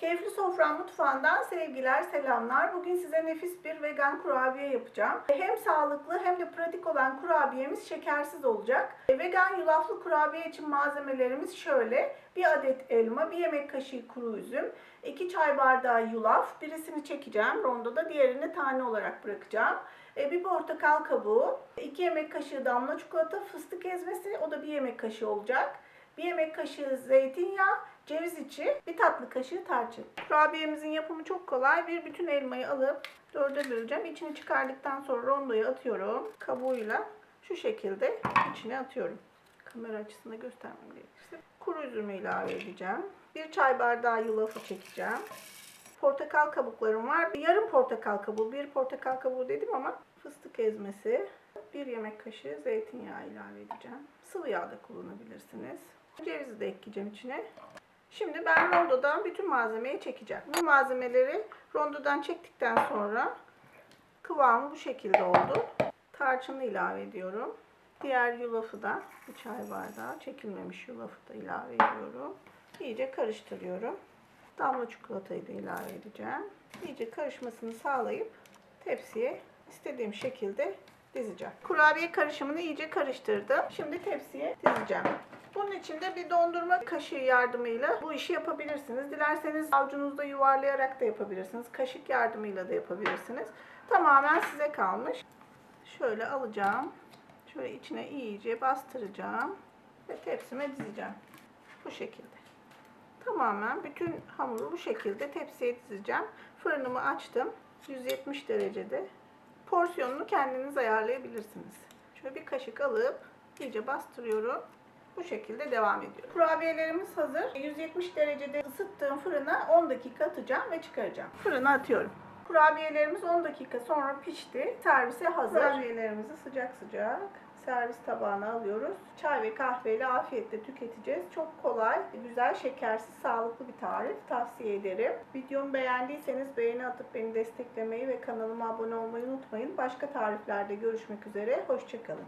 Keyifli Sofra Mutfağı'ndan sevgiler, selamlar. Bugün size nefis bir vegan kurabiye yapacağım. Hem sağlıklı hem de pratik olan kurabiyemiz şekersiz olacak. Vegan yulaflı kurabiye için malzemelerimiz şöyle. Bir adet elma, bir yemek kaşığı kuru üzüm, 2 çay bardağı yulaf, birisini çekeceğim rondoda, diğerini tane olarak bırakacağım. E, Bir portakal kabuğu, 2 yemek kaşığı damla çikolata, fıstık ezmesi, o da bir yemek kaşığı olacak. Bir yemek kaşığı zeytinyağı, ceviz içi, bir tatlı kaşığı tarçın. Kurabiyemizin yapımı çok kolay. Bir bütün elmayı alıp dörde böleceğim. İçini çıkardıktan sonra rondoya atıyorum. Kabuğuyla şu şekilde içine atıyorum. Kamera açısında göstermem gerekirse. Kuru üzümü ilave edeceğim. Bir çay bardağı yulafı çekeceğim. Portakal kabuklarım var. Yarım portakal kabuğu, bir portakal kabuğu dedim ama fıstık ezmesi, bir yemek kaşığı zeytinyağı ilave edeceğim. Sıvı yağ da kullanabilirsiniz. Cevizi de ekleyeceğim içine. Şimdi ben rondodan bütün malzemeyi çekeceğim. Bu malzemeleri rondodan çektikten sonra kıvamı bu şekilde oldu. Tarçını ilave ediyorum. Diğer yulafı da bir çay bardağı çekilmemiş yulafı da ilave ediyorum. İyice karıştırıyorum. Damla çikolatayı da ilave edeceğim. İyice karışmasını sağlayıp tepsiye istediğim şekilde dizeceğim. Kurabiye karışımını iyice karıştırdım. Şimdi tepsiye dizeceğim. Bunun için de bir dondurma kaşığı yardımıyla bu işi yapabilirsiniz. Dilerseniz avucunuzda yuvarlayarak da yapabilirsiniz. Kaşık yardımıyla da yapabilirsiniz. Tamamen size kalmış. Şöyle alacağım. Şöyle içine iyice bastıracağım. Ve tepsime dizeceğim. Bu şekilde. Tamamen bütün hamuru bu şekilde tepsiye dizeceğim. Fırınımı açtım. 170 derecede. Porsiyonunu kendiniz ayarlayabilirsiniz. Şöyle bir kaşık alıp iyice bastırıyorum. Bu şekilde devam ediyorum. Kurabiyelerimiz hazır. 170 derecede ısıttığım fırına 10 dakika atacağım ve çıkaracağım. Fırına atıyorum. Kurabiyelerimiz 10 dakika sonra pişti. Servise hazır. Kurabiyelerimizi sıcak sıcak servis tabağına alıyoruz. Çay ve kahveyle afiyetle tüketeceğiz. Çok kolay, güzel, şekersiz, sağlıklı bir tarif. Tavsiye ederim. Videomu beğendiyseniz beğeni atıp beni desteklemeyi ve kanalıma abone olmayı unutmayın. Başka tariflerde görüşmek üzere. Hoşçakalın.